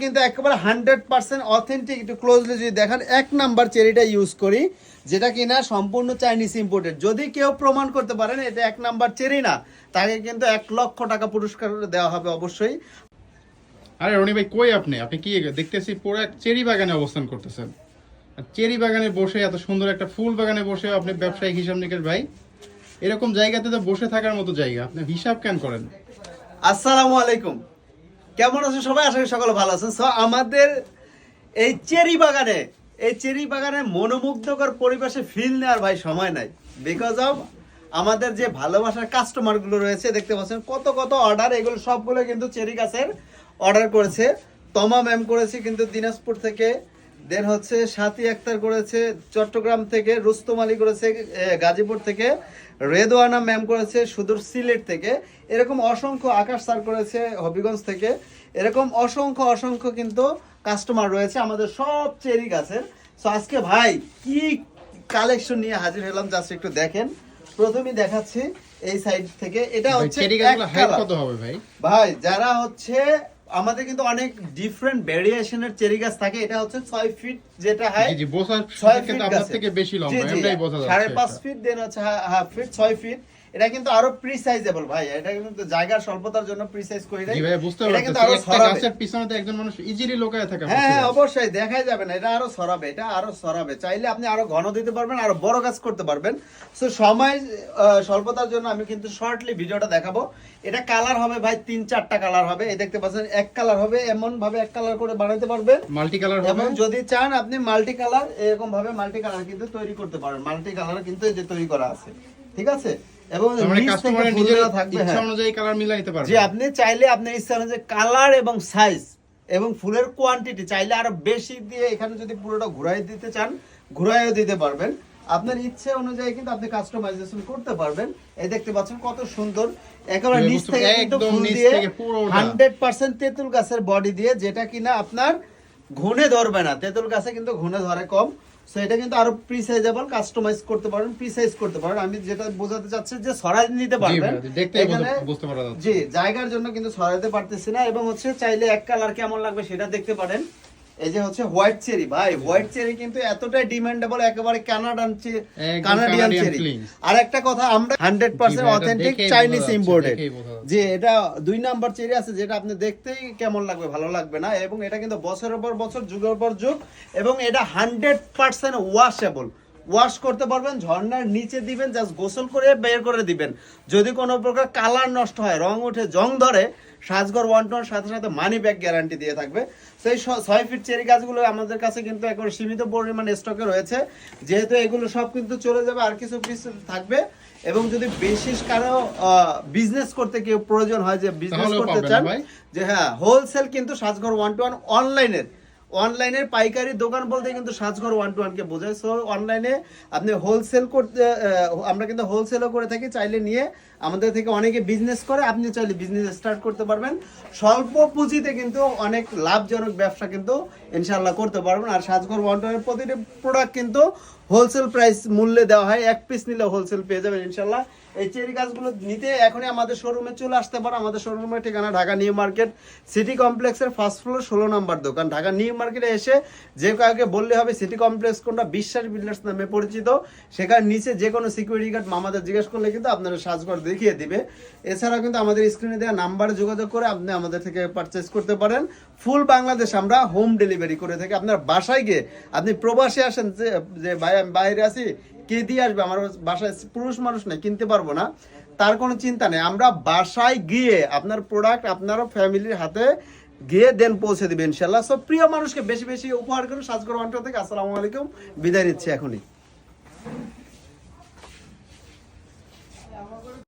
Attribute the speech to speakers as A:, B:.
A: কিন্তু একেবারে hundred percent authentic একটু ক্লোজলি যদি দেখেন এক নাম্বার চেরিটা ইউজ করি যেটা কিনা সম্পূর্ণ চাইনিজ ইম্পোর্টেড যদি কেউ প্রমাণ করতে পারেন এটা এক নাম্বার চেরি না তাকে কিন্তু এক লক্ষ টাকা পুরস্কার দেওয়া হবে অবশ্যই।
B: আরে রনি ভাই কই আপনি? আপনি কি দেখতেছি পুরো এক চেরি বাগানে অবস্থান করতেছেন। চেরি বাগানে বসে এত সুন্দর একটা ফুল বাগানে বসে আপনি ব্যবসায়িক হিসাব নিকেশ ভাই এরকম জায়গাতে তো বসে থাকার মতো জায়গা। আপনি হিসাব কেন করেন?
A: আসসালামু আলাইকুম। কেমন আছেন সবাই? করি সকলে ভালো আছেন। সো আমাদের এই চেরি বাগানে, এই চেরি বাগানে মনোমুগ্ধকর পরিবেশে ফিল নেওয়ার ভাই সময় নাই। বিকজ অফ আমাদের যে ভালোবাসার কাস্টমারগুলো রয়েছে, দেখতে পাচ্ছেন কত কত অর্ডার এগুলো সবগুলো কিন্তু চেরি গাছের অর্ডার করেছে। তমা ম্যাম করেছে কিন্তু দিনাজপুর থেকে। দেন হচ্ছে সাথী আক্তার করেছে চট্টগ্রাম থেকে রুস্তম আলী করেছে গাজীপুর থেকে রেদওয়ানা ম্যাম করেছে সুদূর সিলেট থেকে। এরকম অসংখ্য আকাশ স্যার করেছে হবিগঞ্জ থেকে। এরকম অসংখ্য অসংখ্য কিন্তু কাস্টমার রয়েছে আমাদের সব চেরি গাছের। সো আজকে ভাই কি কালেকশন নিয়ে হাজির হলাম জাস্ট একটু দেখেন। প্রথমেই দেখাচ্ছি এই সাইড থেকে। এটা হচ্ছে।
B: কত হবে ভাই?
A: ভাই যারা হচ্ছে আমাদের কিন্তু অনেক ডিফারেন্ট ভেরিয়েশনের চেরি গাছ থাকে। এটা হচ্ছে ছয় ফিট যেটা হয়
B: জি
A: ছয় ফিট
B: আপনার থেকে বেশি লম্বা এমনি
A: সাড়ে
B: যাচ্ছে।
A: পাঁচ
B: এটা।
A: ফিট দেন হচ্ছে হাফ ফিট ছয় ফিট এটা কিন্তু আরও প্রিসাইজেবল ভাই। এটা কিন্তু জায়গার স্বল্পতার জন্য প্রিসাইজ দেয়
B: ভাই বুঝতে
A: এটা কিন্তু আরও
B: গাছের পিছনে তো একজন মানুষ ইজিলি লোকায় থাকা
A: হ্যাঁ হ্যাঁ অবশ্যই। দেখাই যাবে না। এটা আরও ছড়াবে এটা আরও ছড়াবে চাইলে আপনি আরও ঘন দিতে পারবেন আরও বড় কাজ করতে পারবেন। সো সময় স্বল্পতার জন্য আমি কিন্তু শর্টলি ভিডিওটা দেখাবো। এটা কালার হবে ভাই তিন চারটা কালার হবে। এই দেখতে পাচ্ছেন এক কালার হবে এমন ভাবে এক কালার করে বানাতে পারবেন।
B: মাল্টি কালার হবে
A: যদি চান আপনি মাল্টি কালার এরকম ভাবে মাল্টি কালার কিন্তু তৈরি করতে পারেন। মাল্টি কালার কিন্তু এই যে তৈরি করা আছে। ঠিক আছে? এবং
B: মানে ইচ্ছা
A: হ্যাঁ।
B: অনুযায়ী কালার মিলাই নিতে পারবে।
A: যে আপনি চাইলে আপনার ইচ্ছা অনুযায়ী কালার এবং সাইজ এবং ফুলের কোয়ান্টিটি চাইলে আরও বেশি দিয়ে এখানে যদি পুরোটা ঘুরাই দিতে চান ঘুরাইও দিতে পারবেন। আপনার ইচ্ছে অনুযায়ী কিন্তু আপনি কাস্টমাইজেশন করতে পারবেন। এই দেখতে পাচ্ছেন কত সুন্দর। একেবারে নিচ থেকে কিন্তু ফুল দিয়ে তেঁতুল গাছের বডি দিয়ে যেটা কিনা আপনার ঘুনে ধরবে না। তেঁতুল গাছে কিন্তু ঘুনে ধরে কম। সো এটা কিন্তু আরও প্রিসাইজেবল কাস্টমাইজ করতে পারেন প্রিসাইজ করতে পারেন। আমি যেটা বোঝাতে চাচ্ছি যে সরাই নিতে পারবেন।
B: দেখতে বুঝতে পারা যাচ্ছে।
A: জি জায়গার জন্য কিন্তু সরাইতে পারতেছি না। এবং হচ্ছে চাইলে এক কালার কেমন লাগবে সেটা দেখতে পারেন। এই যে হচ্ছে হোয়াইট চেরি ভাই হোয়াইট চেরি কিন্তু এতটাই ডিমান্ডেবল একেবারে কানাডান কানাডিয়ান চেরি। আর একটা কথা আমরা hundred percent authentic Chinese imported. যে এটা দুই নাম্বার চেরি আছে যেটা আপনি দেখতেই কেমন লাগবে ভালো লাগবে না। এবং এটা কিন্তু বছরের পর বছর যুগের পর যুগ এবং এটা হান্ড্রেড পার্সেন্ট ওয়াশেবল ওয়াশ করতে পারবেন ঝর্ণার নিচে দিবেন জাস্ট গোসল করে বের করে দিবেন। যদি কোনো প্রকার কালার নষ্ট হয় রং উঠে জং ধরে সাজগর ওয়ান টোয়ার সাথে সাথে মানি ব্যাগ গ্যারান্টি দিয়ে থাকবে। সেই ছয় ফিট চেরি গাছগুলো আমাদের কাছে কিন্তু একবার সীমিত পরিমাণ স্টকে রয়েছে। যেহেতু এগুলো সব কিন্তু চলে যাবে আর কিছু পিস থাকবে। এবং যদি বিশেষ কারও বিজনেস করতে কেউ প্রয়োজন হয় যে বিজনেস করতে চান যে হ্যাঁ হোলসেল কিন্তু সাজঘর ওয়ান টু ওয়ান অনলাইনের অনলাইনের পাইকারি দোকান বলতে কিন্তু সাজঘর ওয়ান টু ওয়ানকে বোঝায়। সো অনলাইনে আপনি হোলসেল করতে আমরা কিন্তু হোলসেলও করে থাকি, চাইলে নিয়ে আমাদের থেকে অনেকে বিজনেস করে, আপনি চাইলে বিজনেস স্টার্ট করতে পারবেন। স্বল্প পুঁজিতে কিন্তু অনেক লাভজনক ব্যবসা কিন্তু ইনশাল্লাহ করতে পারবেন। আর সাজঘর ওয়ান টু ওয়ানের প্রতিটি প্রোডাক্ট কিন্তু হোলসেল প্রাইস মূল্যে দেওয়া হয়, এক পিস নিলে হোলসেল পেয়ে যাবেন ইনশাল্লাহ। এই চেরি গাছগুলো নিতে এখনই আমাদের শোরুমে চলে আসতে পারো আমাদের শোরুমের ঠিকানা ঢাকা নিউ মার্কেট, সিটি কমপ্লেক্সের ফার্স্ট ফ্লোর ষোলো নম্বর দোকান। ঢাকা নিউ মার্কেটে এসে যে কাউকে বললে হবে, সিটি কমপ্লেক্স কোনটা? বিশ্বাস বিল্ডার্স নামে পরিচিত। সেখানে নিচে যে কোনো সিকিউরিটি গার্ড মামাদের জিজ্ঞেস করলে কিন্তু আপনারা সাজঘর দেখিয়ে দিবে। এছাড়া কিন্তু আমাদের স্ক্রিনে দেওয়া নাম্বারে যোগাযোগ করে আপনি আমাদের থেকে পারচেস করতে পারেন। ফুল বাংলাদেশ আমরা হোম ডেলিভারি করে থাকি। আপনার বাসায় গিয়ে আপনি প্রবাসে আসেন যে যে ভাই আমি বাইরে আছি, কে দিয়ে আসবে? আমার বাসায় পুরুষ মানুষ নেই, কিনতে পারব না। তার কোনো চিন্তা নেই। আমরা বাসায় গিয়ে আপনার প্রোডাক্ট আপনারও ফ্যামিলির হাতে গিয়ে দেন পৌঁছে দেবে ইনশাল্লাহ। সব প্রিয় মানুষকে বেশি বেশি উপহার করুন সাজগর থেকে আসসালামু আলাইকুম। বিদায় নিচ্ছি এখনই।